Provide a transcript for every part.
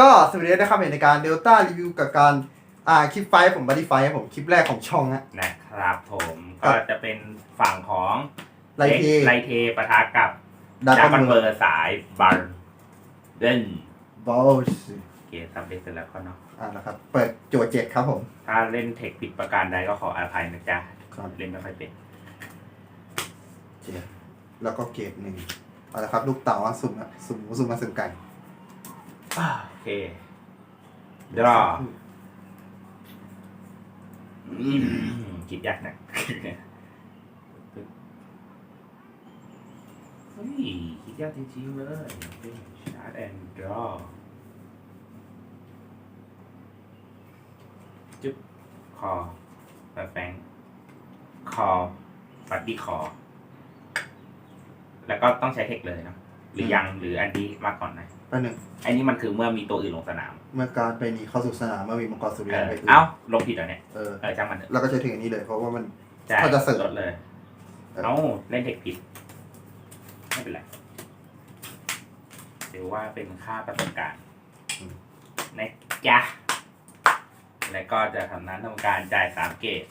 ก็สวัสดีนะครับในการเดลต้ารีวิวกับการอ่าคลิปไฟท์ผมบัดดี้ไฟท์ผมคลิปแรกของช่องฮะนะครับผมครัก็บจะเป็นฝั่งของไลเทไลเทปะทะกับดาดาร์บันคเบเบออร์ร์สายบัรเดนบอลเกมซับเด็กเสร็จแล้วก็เนาะอ่านะครับ เปิดโจทย์เจ็ดครับผม ถ้าเล่นเทคผิดประการใดก็ขออภัยนะจ๊ะครับเล่นไม่ค่อยเป็นเจ็ดแล้วก็เกรดหนึ่งเอาละครับ ลูกเต่าอะสุ่มอะสุ่มหมูสุ่มมาสุ่มไก่ โอเคดรอคิดยากนะเฮ้ยคิดยากจริงๆเลยชาร์ดแอนด์ดรอจุ๊บคอแบบแฟงคอฟัดดี้คอ แล้วก็ต้องใช้เทคเลยเนาะหรือยังหรืออันนี้มาก่อนนะ แป๊บหนึ่งอันนี้มันคือเมื่อมีตัวอื่นลงสนาม เมื่อการไปนี้เข้าสู่สนามเมื่อมีมังกรสุริเอยันอไปอื่นเอ้าลงผิดเหรอเนี่ยเออเออจ้างมันเถอะแล้วก็ใช้ถึงอันนี้เลย เพราะว่ามันใช่เขาจะเสิร์ฟลดเลยเออเอ้าเล่นเด็กผิด ไม่เป็นไรถือว่าเป็นค่าประสบการณ์นะจ๊ะแล้วก็จะทำนั้นทำการจ่ายสามเกต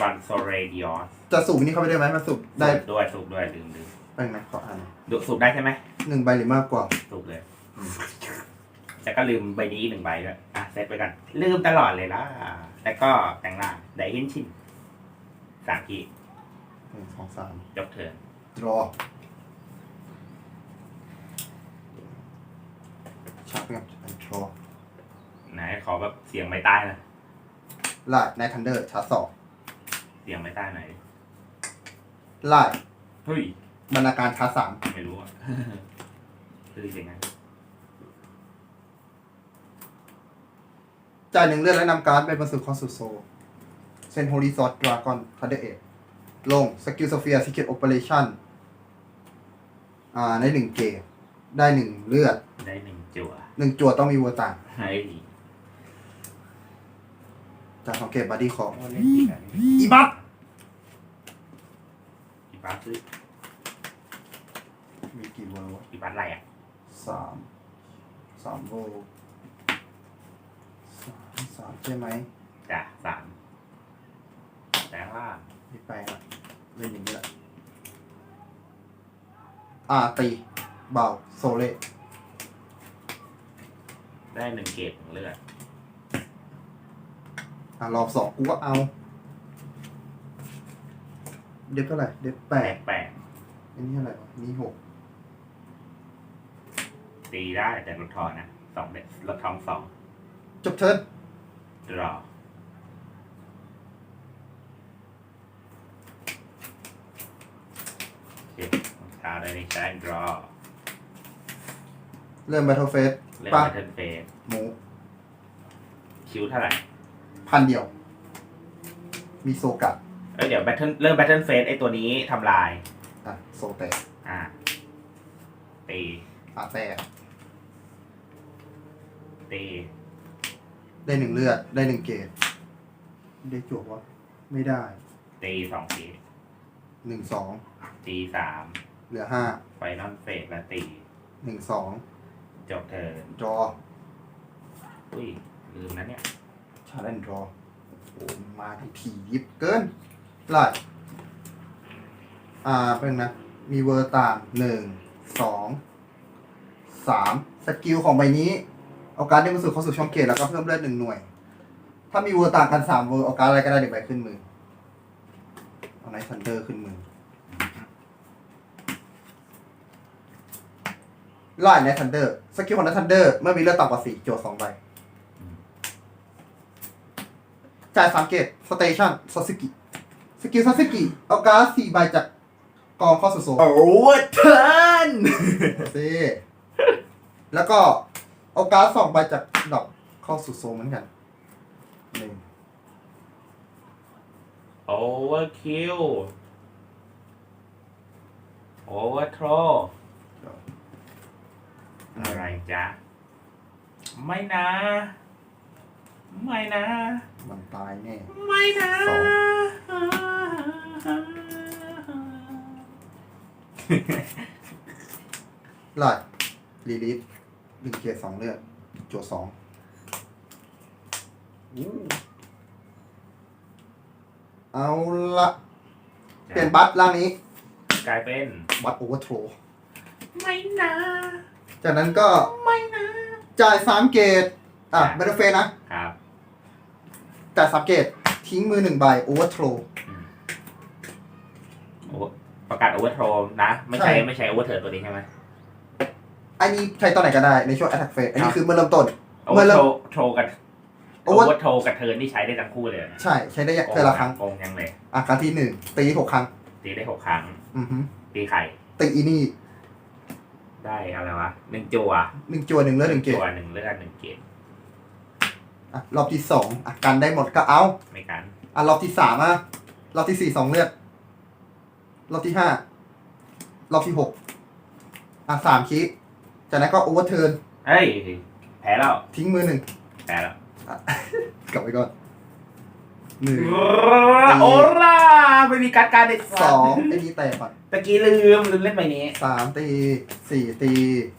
บันโซเรดิอสจะสูบนี่เข้าไปได้ไหมมันสูบได้สูบด้วยสูบด้วยลืมลืม แป๊บนึงนะขออ่านหน่อยดูสูบได้ใช่ไหมหนึ่งใบหรือมากกว่าสูบเลยอืมแต่ก็ลืมใบนี้อีกหนึ่งใบด้วยอะเซตไปกัน ลืมตลอดเลยล่ะแล้วก็แต่งล่างไดฮินชินสามทีหนึ่งสองสามยกเทิร์นดรอชาร์ปกันดรอไหนขอแบบเสียงไม่ใต้นะไล่ในทันเดอร์ชาร์จสองเสียงไม่ใต้หน่อยไล่เฮ้ย บรรณาการชาร์จสามไม่รู้อะคือเสียงไงจ่ายหนึ่งเลือดและนำการ์ดไปบรรสุคอสุโซเซนโฮลิซอดดราก้อนทันเดอร์เอลงสกิลโซเฟียซิเกตโอเปอเรชั่นอ่าในหนึ่งเกมได้หนึ่งเลือดได้หนึ่งจั่วหนึ่งจั่วต้องมีวัวต่างเฮ้ยจากของเกมบัดดี้ของว่าเล่นผิดอันนี้อีบัตอีบัสซื้อ มีกี่เวอร์วะอีบัสอะไรอะสามสามโวลต์สามสามใช่ไหมจ้ะสามแต่ว่าไม่ไปละเล่นอย่างนี้แหละอ่าตีเบาโซเล่ได้หนึ่งเกตของเลือดอ่ารอบสองกูก็เอา เด็บเท่าไหร่เด็บแปแปลดกแปลกอันนี้เท่าไหร่วะนี่หก ตีได้แต่ลดทอนนะสองเด็ดลดทองสองจบเทิร์นรอโอเคตาได้ในใช้รอเริ่มแบทเทิลเฟสเล่นปะแบทเทิลเฟสหมูคิวเท่าไหร่ พันเดียว มีโซกัดเอ้ยเดี๋ยวแบทเทิลเริ่มแบทเทิลเฟสไอตัวนี้ทำลาย อะโซแตกอ่าตีอาแต่ ตีได้หนึ่งเลือด ได้หนึ่งเกตได้จวบวะไม่ได้ตีสองทีหนึ่งสองตีสามเหลือห้าไฟนอลเฟสและตีหนึ่งสองจบเทิร์นดรออุ้ย ลืมนะเนี่ยชาร์ลนดรอโอ้มาทีทียิบเกินไล่อ่าเป็นนะ มีเวอร์ต่างหนึ่งสองสามสกิลของใบนี้ เอาการ์ดได้มาสู่เข้าสู่ช่องเกตแล้วก็เพิ่มเลือดหนึ่งหน่วย ถ้ามีเวอร์ต่างกันสามเวอร์เอาการ์ดอะไรก็ได้เดี๋ยวใบขึ้นมือ เอาไนท์ทันเดอร์ขึ้นมือไล่ไนท์ทันเดอร์สกิลของไนท์ทันเดอร์เมื่อมีเลือดต่ำกว่าสี่โจทย์สองใบ จ่ายสามเกตสเตชันซาสึกิสกิลซาสึกิเอาการ์ดสี่ใบจากกองเข้าสู่โซนโอ้เทิร์นซิแล้วก็ เอาการ์ดสองใบจากดอกเข้าสู่โซนเหมือนกันหนึ่งโอเวอร์คิวโอเวอร์ทรอะไรจ๊ะ ไม่นะ ไม่นะ มันตายแน่ ไม่นะสองไล่ลีลิฟห นึ่งเกตสองเลือดจวดสองอู้เอาละเปลี่ยนบัตรล่างนี้ กลายเป็นบัตรโอเวอร์โทรไม่นะจากนั้นก็ไม่นะจ่ายสามเกตอะครับเบตเฟนะ ครับจ่ายสามเกตทิ้งมือหนึ่งใบโอเวอร์โทรอืมโอ้ประกาศโอเวอร์โทรนะ ไม่ใช่ใช่ไม่ใช่โอเวอร์เทิร์นตัวนี้ใช่ไหม อันนี้ใช้ตอนไหนก็ได้ในช่วง attack phase อันนี้ครับคือเมื่อเริ่มต้น โอเวอร์เมื่โทรอโทรกับโอ Over เวอร์โทรกับเทิร์นที่ใช้ได้ทั้งคู่เลยนะใช่ใช้ได้เทอละครั้งโกงยังเลย อะครั้งที่หนึ่งตีหกครั้ง ตีได้หกครั้ง อือฮึตีไข่ ตีอีนี่ได้อะไรวะหนึ่งจั่วหนึ่งจัวหนึ่งเลือดหนึ่งเกตจั่วหนึ่งเลือดหนึ่งเกตอะรอบที่สองอะกันได้หมดก็เอาไม่กันอะรอบที่สามอะรอบที่สี่สองเลือดรอบที่ห้ารอบที่หกอะสามคิ จากนั้นก็โอเวอร์เทิร์นเฮ้ยแพ้แล้วทิ้งมือหนึ่งแพ้แล้วกลับไปก่อนหนึ่ง โอร่าไม่มีการดการเด็ดสองไอ้นี่แตกก่อนตะกี้ลืมลืมเล่นใบนี้สสามตีสี่ตี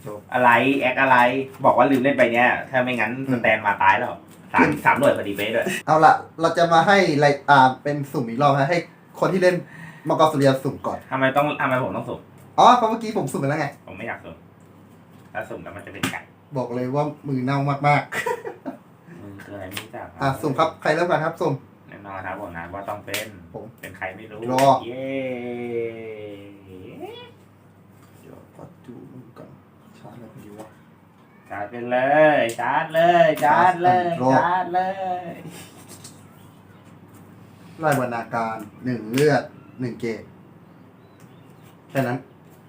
จบ อะไรแอคอะไร บอกว่าลืมเล่นใบเนี้ยถ้าไม่งั้นอืสม แตนมาตายแล้วสามสามหน่วยพอดีเป๊ะด้วยเอาละเราจะมาให้ไลอ่าเป็นสุ่มอีกรอบนะให้คนที่เล่นมังกรสุริยาสุ่มก่อน ทำไมต้องทำไมผมต้องสุ่มอ๋อเพราะเมื่อกี้ผมสุ่มไปแล้วไง ผมไม่อยากสุ่ม ถ้าสุ่มแล้วมันจะเป็นไก่บอกเลยว่ามือเน่ามากมือคืออะไรไม่รู้จักๆ อะสุ่มครับใครเริ่มกันครับสุ่ม แน่นอนครับผมนะว่าต้องเป็นผมเป็นใครไม่รู้รอ เย้เดี๋ยวก็ดูมันก่อนชาร์จอะไรพอดีวะ ชาร์จไปเลยชาร์จเลยชาร์จเลยรอ ชาร์จเลยไล่บรรณาการหนึ่งเลือดหนึ่งเกตแค่นั้น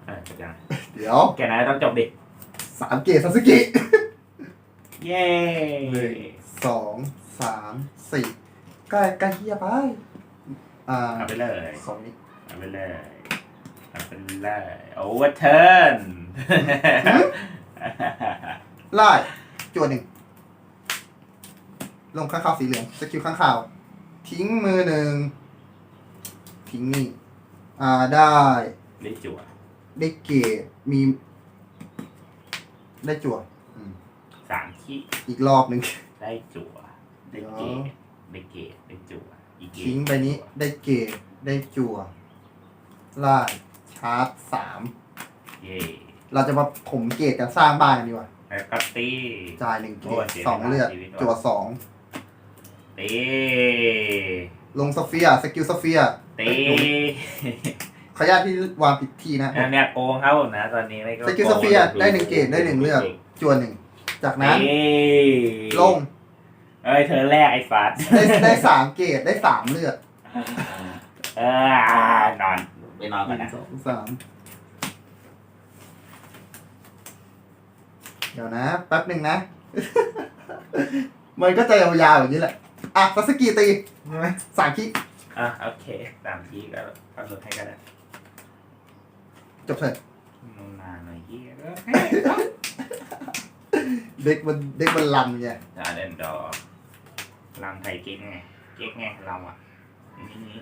เออจบยังเดี๋ยว แกนั้นต้องจบดิ สามเกตซาสึกิเย้หนึ่งสองสามสี่ใกล้ใกล้เฮียไป อ่าเอาไปเลยสองนี้เอาไปเลยเอาไปเลยโอเวอร์เทิร์นไล่จวนหนึ่ง ลงข้างข่าวสีเหลืองสกิลข้างข่าว ทิ้งมือหนึ่ง ทิ้งนี่ อ่าได้ได้จั่วได้เกตมี ได้จั่วอืมสามขีอีกรอบหนึ่ง ได้จั่วได้เดี๋ยวเกตได้เกตได้จั่วอีกเกตทิ้งไปนี้ได้เกตได้จั่วไล่ชาร์จสามเย่เราจะมาถมเกตกันสร้างบ้านกันดีกว่าแล้วก็ตี จ่ายหนึ่งเกโอ้ตยเสียสองเวลาเลือดชีวิตว่ะ จั่วสองตีลงสเฟียร์สกิลสเฟียร์ตี ขออนุญาตที่วางผิดที่นะอันเนี้ยโกงเขานะ ตอนนี้ไม่ก็สกิลสเฟียร์ได้หนึ่งเกตได้หนึ่งเลือดจั่วหนึ่งจากนั้นตีลงเอ้ยเธอแรกไอ้ฟัดได้ได้สามเกตได้สามเลือดเออนอนไปนอนหกันนึ่นะงสองสามเดี๋ยวนะแป๊บหนึ่งนะ มันก็จะยาวๆอย่างนี้แหละ อะซัสกิตีสามคิอะโอเคตามที่ก็ก็ลดให้ก็ได้ จบเถอะนูนนานหน่อยเยี่ยเด็กมันเด็กมันลันไงจะเล่นดอลังไทยเก๊กไงเก๊กไงเราอะนี่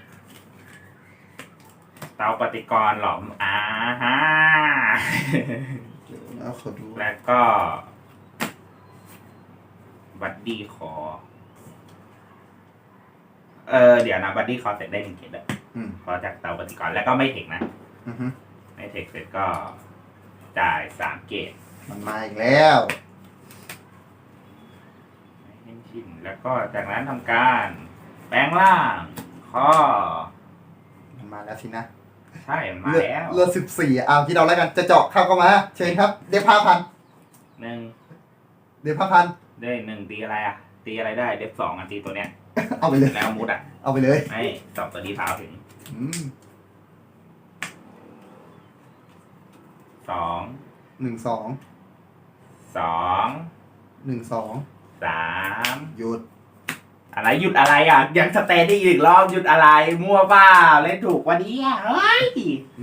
เตาปฏิกรณ์หลอมอ่าฮะเดี๋ยวนะขอดูแล้วก็บัดดี้คอเออเดี๋ยวนะบัดดี้คอเสร็จได้หนึ่งเกตอะอืมพอจากเตาปฏิกรณ์แล้วก็ไม่เทคนะ อือฮึ ไม่เทคเสร็จก็จ่ายสามเกตมันมาอีกแล้ว ให้ชินแล้วก็จากนั้นทำการ แปลงร่าง ข้อ มันมาแล้วสินะใช่มันมาเลือดแล้วเลือดสิบสี่อะเอาที่เราแล้วกันจะเจาะเข้าเข้ามา เชิญครับ เดฟห้าพัน หนึ่งเดฟห้าพัน ได้หนึ่งตีอะไรอะ ตีอะไรได้ เดฟสองอะตีตัวเนี้ยเอาไปเลย แล้วมุดอะ เอาไปเลย ไม่สอบตัวนี้เท้าถึง อืม สองหนึ่งสองสองหนึ่งสองสามหยุด อะไรหยุดอะไรอะ ยังสเตนได้อีกรอบหยุดอะไรมั่วเปล่าเล่นถูกวะเนี่ยเฮ้ย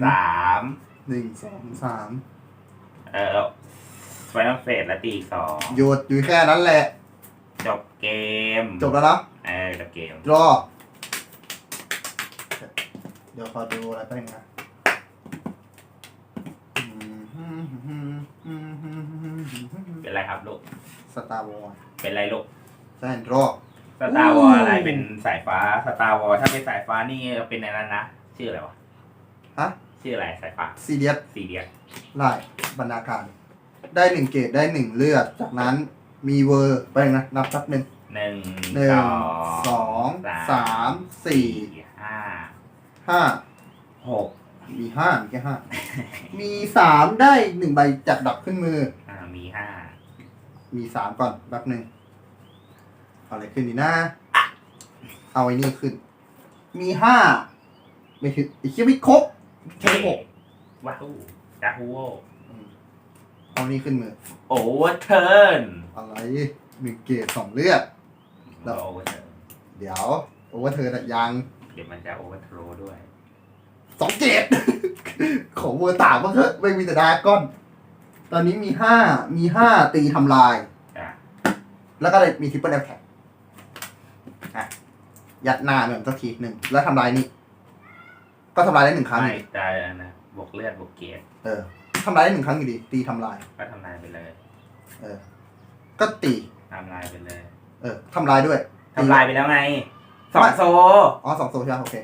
สามหนึ่งสองสามเออไฟนอลเฟสและตีอีกสองหยุดอยู่แค่นั้นแหละ จบเกมจบแล้วนะเออจบเกมรอเดี๋ยวขอดูอะไรแป๊บนึงนะอืม เป็นไรครับลูก สตาร์วอลเป็นไรลูกใช่รอบสตาร์วอลอู้อะไรเป็นสายฟ้า สตาร์วอลถ้าเป็นสายฟ้านี่เป็นในนั้นนะ ชื่ออะไรวะ ฮะชื่ออะไรสายฟ้าซีเรียสซีเดียสไล่บรรณาการ ได้หนึ่งเกรดได้หนึ่งเลือด จากนั้นมีเวอร์ไปนะ นับสักหนึ่งหนึ่งหนึ่งสสอองงสามสี่ห้าห้าหก มีห้ามีแค่ห้า มีสามได้หนึ่งใบจากดับขึ้นมือ อ่ามีห้ามีสามก่อนแป๊บหนึ่งเอาอะไรขึ้นดีนะ เอาไอ้นี่ขึ้น มีห้าไม่ถึงไอ้เคียไม่ครบแค่หกว้าวจาฮูโวอืมเอานี่ขึ้นมือ โอเวอร์เทิร์นอะไรหนึ่งเกรดสองเลือด แล้ว โอเวอร์เทิร์นเดี๋ยวโอเวอร์เธอน่ะยัง เดี๋ยวมันจะโอเวอร์โทรด้วย สองเกรดของเวอร์ต่างบ้างเถอะไม่มีแต่ดราก้อน ตอนนี้มีห้ามีห้าตีทำลาย อะแล้วก็เลยมีทริปเปิลแอ t แท็กอะยัดหน้าเหมือนสักทีหนึ่งแล้วทำลายนี่ ก็ทำลายได้หนึ่งครั้งอไม่ยู่ดีได้นะบวกเลือดบวกเกียร์เออทำลายได้หนึ่งครั้งอยู่ดี ตีทำลาย ก็ทำลายไปเลยเออ ก็ตี ทำลายไปเลยเออทำลายด้วย ทำลายไปแล้วไงสองโซ อ๋อสองโซใช่ไหมโอเค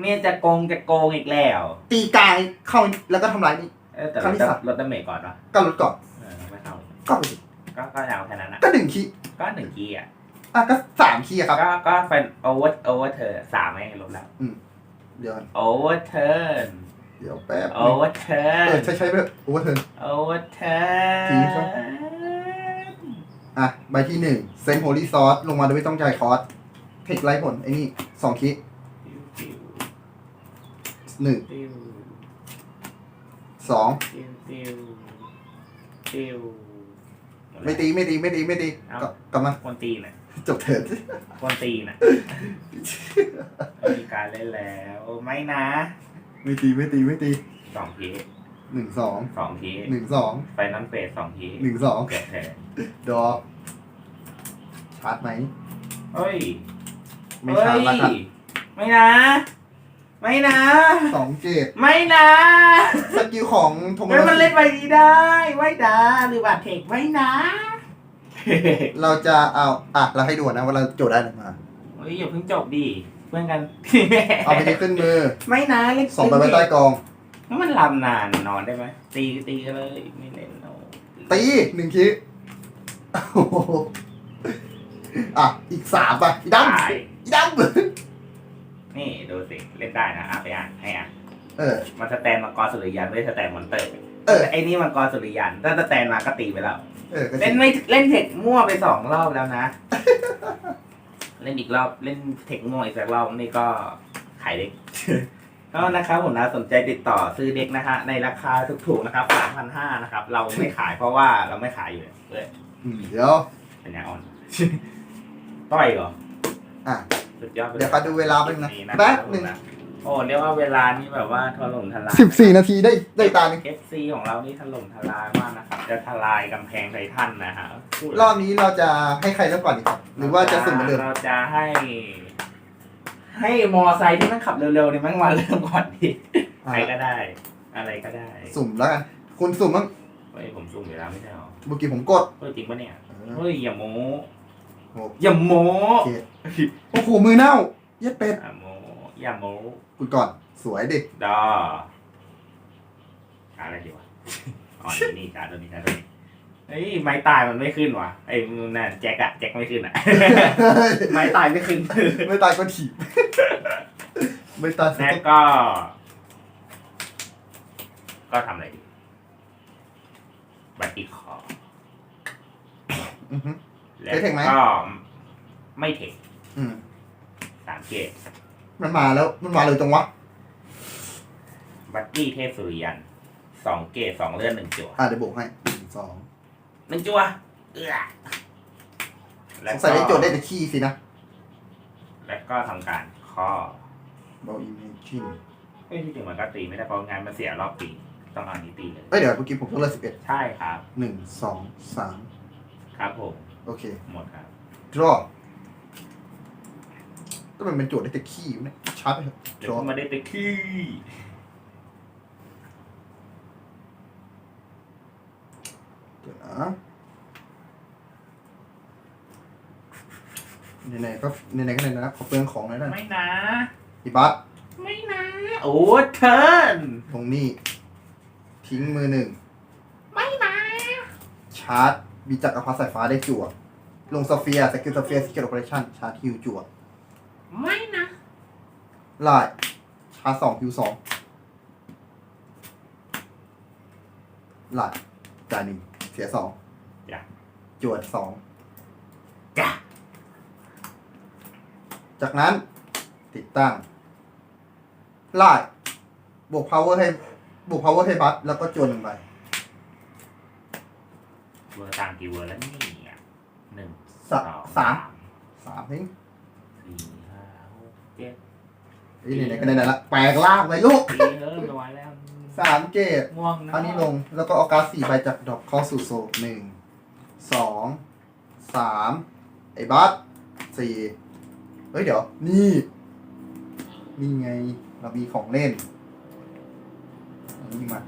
เนี่ยจะโกงจะโกงอีกแล้วตีกลางเข้าแล้วก็ทำลายนี่ เออแต่ครั้ลงดที่สามลดดาเมจก่อนเนาะก็ลดก่อนเออไม่เข้าก็ไปดิก็ก็เอาแค่นั้นนะก็หนึ่งคีย์ก็หนึ่งกีย์อะอะก็สามคีย์อะครับ ก็ก็เป็นโอเวอร์โอเวอร์เธอสามไม่ลดแล้วเดี๋ยวโอเวอร์เทิร์นเดี๋ยวแป๊บโอนึงเวอร์เทิเอร์อนใช้ใช้ไปเถอะโอเวอร์เทิร์น โอเวอร์เทิร์ทีนี้ครับนอะใบที่หนึ่งเซนโฮลี่ซอสลงมาโดยไม่ต้องจ่ายคอร์สเทคไลท์ผลไอ้นี่สองคีย์ปิ้ว หนึ่งปิ้วสองปิ้วปิ้วปิ้วไม่ตีไม่ตีไม่ตีไม่ตีเอ้ากลับกลับมาคนตีน่ะจบเถิดคนตีน่ะไม่มีการเล่นแล้วไม่นะ ไม่ตีไม่ตีไม่ตีสองทีหนึ่งสองสองทีหนึ่งสองไฟนอลเฟสสองทีหนึ่งสองเกิดเถิดดอชาร์จไหมเฮ้ย ไม่ชาร์จละครับเฮ้ยไม่นะ ไม่นะ สองเกตไม่นะสกิลของโทโมเฮ้ยโนมันเล่นไปดีได้ไม่นะหรือว่าเทคไม่นะเราจะเอาอะเราให้ดูนะว่าเราโจทย์ได้อะไรมาเฮ้ยอย่าเพิ่งจบดิเพื่อนกันเอาไปที่ขึ้นมือ ไม่นะเล่นสองใบไว้ใต้กองแล้วมันลำนานนอนได้ไหมตีตีกันเลยไม่เล่นเอาตีหนึ่งคีย์โอ้โหอะอีกสามป่ะอีดำตายอีดำ นี่ดูสิเล่นได้นะอะไปอ่านให้อ่านเออ มันสแตนมังกรสุริยันไม่ได้สแตนมอนเตอร์เออ ไอ้นี่มังกรสุริยันถ้าสแตนมาก็ตีไปแล้ว เออก็จเล่รินงไม่เล่นเทคมั่วไปสองรอบแล้วนะ เล่นอีกรอบเล่นเทคมั่วอีกสักรอบนี่ก็ขายเด็ก ก็นะครับผมนะสนใจติดต่อซื้อเด็กนะฮะในราคาถูกๆนะครับสามพันห้านะครับ เราไม่ขายเพราะว่าเราไม่ขายอยู่เลยอืมเดี๋ยว เป็นยาอ่อน ต้อยเหรออะ สุดยอดไปลเดี๋ยวขอดูเวลาแป๊บนึงนะะแป๊บนึงโอ้เรียกว่าเวลานี่แบบว่าถล่มทลายสิบสี่นาทีได้ได้ตาหนึ่ง FC ของเรานี่ถล่มทลายมากนะครับ จะทลายกำแพงไททันนะฮะพูดเลยรอบนี้เราจะให้ใครเริ่มก่อนดีครับหรือว่าจะสุ่มเหมือนเดิมเราจะให้ ให้มอไซค์ที่มันขับเร็วๆเนี่ยมันมาเริ่มก่อนดิอะใครก็ได้ อะไรก็ได้สุ่มแล้วกันคุณสุ่มบ้างเฮ้ยผมสุ่มเวลาไม่ใช่หรอเมื่อกี้ผมกดเฮ้ยจริงปะเนี่ยเออเฮ้ยอย่าโม้ โอ้อย่าโม้โอเคโอ้โหมือเน่า เย็ดเป็ดอย่าโม้อย่าโม้คุณก่อน สวยดิดอหาอะไรดีวะอ๋อนี่นี่จ้าตัวนี้จ้าตัวนี้เฮ้ยไม้ตายมันไม่ขึ้นว่ะไอ้นั่นแจ็คอะแจ็คไม่ขึ้นอะไม้ตายไม่ขึ้นไม่ตายก็ถีบไม่ตายแล้วก็ ก็ทำอะไรดีบัตรอีกคออือฮึ แล้วเทคไหม ก็ไม่เทคอืม สามเกตมันมาแล้วมันมาเลยจังวะ บัตตี้เทพสุริยันสองเกตสองเลือดหนึ่งจั่วอะเดี๋ยวโบกให้หนึ่งสองหนึ่งจั่วเอื้อสแล้วงก็สัยได้โจทย์ได้แต่ขี้สินะแล้วก็ทำการข้อ เบาอิมเมจินเฮ้ยที่จริงมันก็ตีไม่ได้เพราะงานมันเสียรอบปีต้องเอาอันนี้ตีเลย เอ้ยเดี๋ยวเมื่อกี้ผมต้องเลือกสิบเอ็ดใช่ครับ หนึ่งสองสามครับผม โอเค หมดครับ draw ก็มันเป็นโจทย์ได้แต่ขี้อยู่เนี่ยชาร์จไปเถอะ เดี๋ยว draw มาได้ไปขี้ไหนๆก็ไหนๆก็ไหนๆนะขอเปลืองของหน่อยนะไม่นะ อีบัสไม่นะ โอ้เทิร์นตรงนี้ทิ้งมือหนึ่ง ไม่นะ ชาร์จ มีจักรพรรดิสายฟ้าได้จั่วลงโซเฟียสกิลโซเฟียสกิลโอเปอเรชั่นชาร์จฮิวจั่วไม่นะไล่ชาร์จสองฮิวสองไล่จ่ายหนึ่งเสียสองจ้ะ จวดสองจ้ะ จากนั้นติดตั้งไล่บวก power ให้บวก power ให้บัตแล้วก็จวนหนึ่งใบ เวอร์ต่างกี่เวอร์แล้วนี่อะหนึ่งสะสองสามสามทิ้งสี่ห้าหกเจ็ดเอ้ยไหนๆก็ไหนๆละแปลงล่างเลยลูกสี่เริ่มไม่ไหวแล้วสามเกตง่วงนะอันนี้ลงแล้วก็เอาการ์ดสี่ใบจากดอกเข้าสู่โซหนึ่งสองสามไอ้บัสสี่เฮ้ยเดี๋ยว นี่นี่ไง เรามีของเล่นเอานี่มา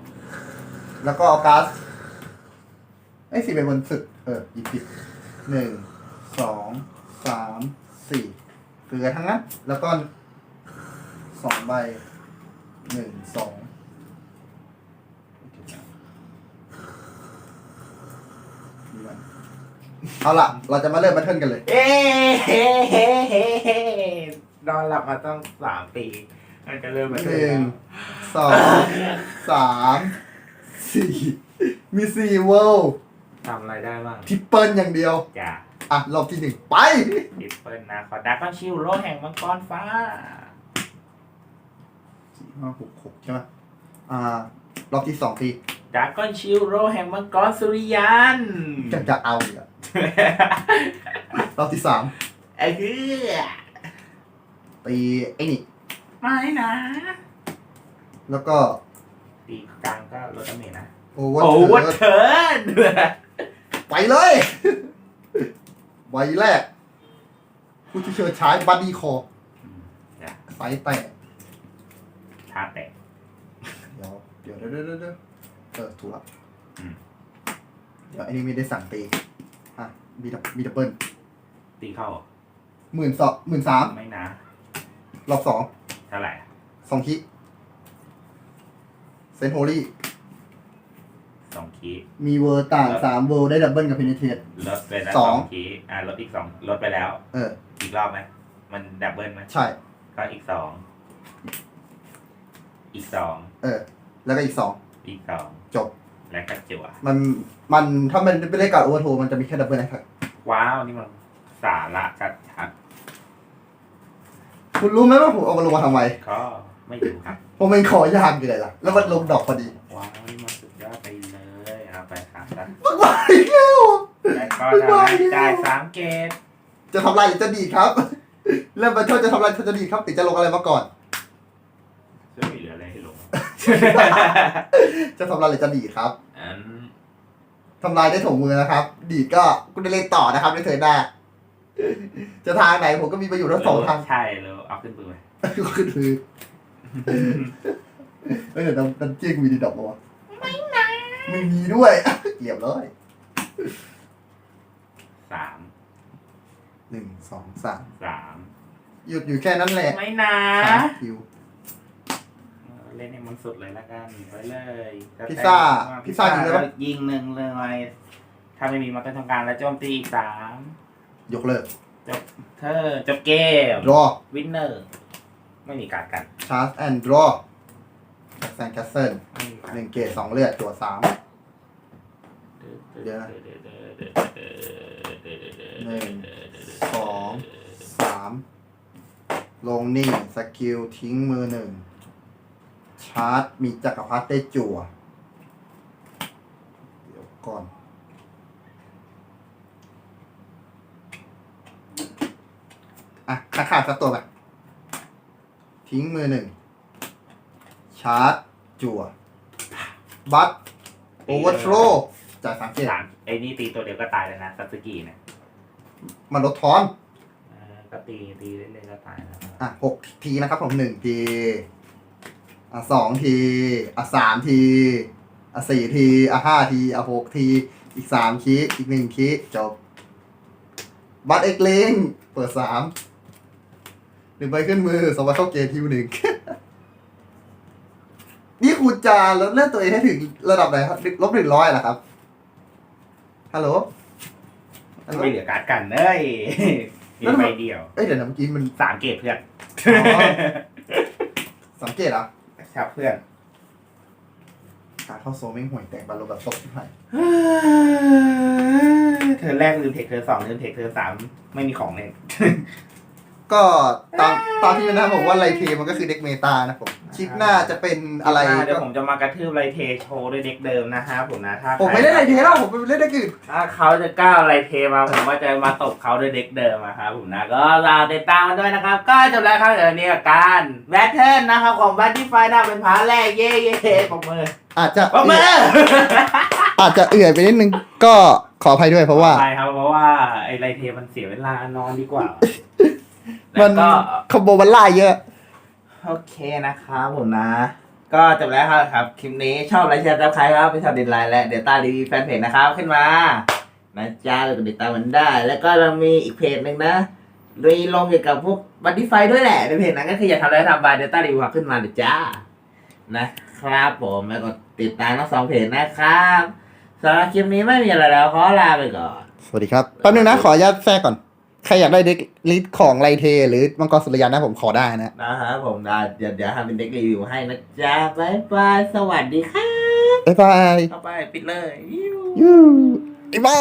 แล้วก็เอาการ์ด ไอ้สี่ใบบนสึก เออหยิบผิดหนึ่งสองสามสี่เกลือทั้งนั้นแล้วก็สองใบหนึ่งสองเอาล่ะ เราจะมาเริ่มบัตเทิลกันเลย เอ๊ะเฮ้เฮ้เฮ้เฮ้นอนหลับมาตั้งสามปีมันจะเริ่มมาหเริ่นึ่งสองสามสี่มีสี่เวิลด์ ทำอะไรได้บ้างทริปเปิลอย่างเดียว จ้ะอะ รอบที่หนึ่งไปดิปเปิลนะขอดักก้อนชิวโลแห่งมังกรฟ้า สี่ห้าหกหกใช่ไหมอ่า รอบที่สองตีดักก้อนชิวโลแห่งมังกรสุริยัน จะจะเอาอีกอะรอบที่สามไอ้เหี้ยตีไอ้นี่ ไม่นะ แล้วก็ตีกลางก็ลดดาเมจนะ โอเวอร์โอ้วัดเทิร์เทิร์น ไปเลย ใบแรก ผู้ที่เชิญใช้บัดดี้คอจ้ะไซส์แตกท่าแตกเดี๋ยวเดี๋ยวเดี๋ยวเดี๋ยวเดี๋ยวเออถูกละอืมเดี๋ยวไอ้นี่ไม่ได้สั่งตีอะมีดับมีดับเบิลตีเข้าหมื่นสองหมื่นสามไม่นะรอบสองเท่าไหร่สองคิเซนโฮลี่สอง คีมีเวอร์ต่างสามเวอร์ได้ดับเบิลกับเพนเทต ลดไปแล้วสสออง งคีอ่าลดอีกสองลดไปแล้ว เออ อีกรอบไหมมันดับเบิลไหมใช่ ก็อีกสอง อีกสอง เออ แล้วก็อีกสองอีกสอง จบ และกระจั่วมันมันถ้ามันไม่ได้การโอเวอร์โทมันจะมีแค่ดับเบิลนะครับว้าว นี่มันสาระชัดชัดคุณรู้ไหมว่าผมเอามาลงมาทำไมๆก็ไม่อยู่ครับ ผมเป็นขอยากเลยล่ะ แล้วมันลงดอกพอดี ว้าวนี่มันสุดยอดไปเลยเอาไปครับ มันไหวแล้ว แล้ว ก็ไม่ไหวทำให้แล้วจ่ายสามเกตจะทำลายหรือจะดีดครับ เริ่มบัตเทิลจะทำลายหรือจะดีดครับติดจะลงอะไรมาก่อนซึ่งไม่เหลืออะไรให้ลง จะทำลายหรือจะดีดครับอันทำลายได้ถุงมือนะครับ ดีดก็กูได้เล่นต่อนะครับในเทิร์นหน้า จะทางไหนผมก็มีประโยชน์ทั้งสองทางใช่แล้วเอาขึ้นปืนไหมก็คือเอ้ยเดี๋ยวน้ำน้ำเจี๊ยกูมีดีดอกปะวะไม่นะไม่มีด้วยเกียบเลย สามหนึ่งสองสามสามหยุดอยู่แค่นั้นแหละไม่นะสามคิว เล่นให้มันสุดเลยละกันไปเลยพิซซ่าพิซซ่ายิงได้ปะ ยิงหนึ่งเลยถ้าไม่มีมาเป็นทำการแล้วโจมตีอีกสามยกเลิกเธอจบเกมรอวินเนอร์ ไม่มีการดกันชาร์จแอนด์รอแซนแคสเซิลไม่มีการหนึ่งเกตสองเลือดตัวสาม เดี๋ยวนะ หนึ่งสองสามลงนี่สกิลทิ้งมือหนึ่งชาร์จมีจักรพรรดิได้จั่ว เดี๋ยวก่อนอะขาขาดสักตัวไปทิ้งมือหนึ่งชาร์จจั่ว บัตโอเวอร์โทรจ่ายสามเกตสามไอ้นี่ตีตัวเดียวก็ตายแล้วนะซัตสึกิเนี่ย มันลดทอนเออก็ตีตีเรื่อยๆก็ตายแล้วอะหกทีนะครับผมหนึ่งทีอะสองทีอะสามทีอะสี่ทีอะห้าทีอะหกที อีอีกสามคีอีกหนึ่งคีจบ บัตรเอกเลงเปิดสามหนึ่งใบขึ้นมือสองใบเข้าเกมทิวหนึ่ง นี่คุณจะลดเลือดตัวเองให้ถึงระดับไหนครับลบหนึ่งร้อยเหรอครับฮัลโหล ฮัลโหลไม่เหลือการ์ดกันเอ้ยมีแล้วทำไมใบเดียวเอ้ยเดี๋ยวนะเมื่อกี้มันสามเกตเพื่อนอ๋อสังเกตเหรอะครับเพื่อนขาเข้าโซแม่งห่วยแตกบอลลมแบบตกที่ไหนเธอแรกลืมเทคเธอสองลืมเทคเธอสามไม่มีของเลย ก็ตามตามที่นะผมว่าไลเทมันก็คือเด็กเมตานะผมคลิปหน้าจะเป็นอะไร เดี๋ยวก็ผมจะมากระทืบไรเทโชว์ด้วยเด็กเดิมนะฮะผมนะถ้าผมไม่ได้ไลเทแล้วผมไปเล่นเด็กอื่นถ้าเขาจะก้าวไรเทมาผมว่าจะมาตบเขาด้วยเด็กเดิมนะครับผมนะก็รอติดตามกันด้วยนะครับ ก็จบแล้วครับเดี๋ยวนี้กับการแบทเทิลนะครับของบัตตี้ไฟด้าเป็นพาร์ทแรกเย่เย่ปรบมืออาจจะปรบมืออาจจะเอื่อยไปนิดนึงก็ขออภัยด้วยเพราะว่าใช่ครับเพราะว่าไอ้ไรเทมันเสียเวลานอนดีกว่า มัแล้วนก็ คอมโบมันล่าเยอะ โอเคนะครับผมนะ ก็จบแล้วครับครับคลิปนี้ชอบไลค์แชร์ซับใครครับไปชอบดินไลน์และเดี๋ยวตาดีแฟนเพจนะครับขึ้นมานะจ้าเราก็ติดตามมันได้ แล้วก็เรามีอีกเพจหนึ่งนะรีลงเกี่ยวกับพวกบัตตี้ไฟด้วยแหละในเพจนั้นก็คืออยากทำอะไรทำบายเดต้ารีวิวขึ้นมาเดี๋ยวจ้า นะครับผมแล้วก็ติดตามทั้งสองเพจนะครับสำหรับคลิปนี้ไม่มีอะไรแล้วขอลาไปก่อน สวัสดีครับ แป๊บนึงนะ ขออนุญาตแทรกก่อน ใครอยากได้เด็กลิสต์ของไลเท หรือมังกรสุริยันนะผมขอได้นะ นะครับผมได้เดี๋ยวเดี๋ยวทำเป็นเด็กรีวิวให้นะจ๊ะบายบายสวัสดีครับบ๊ายบาย ต่อไปปิดเลย ยูอีเบ้า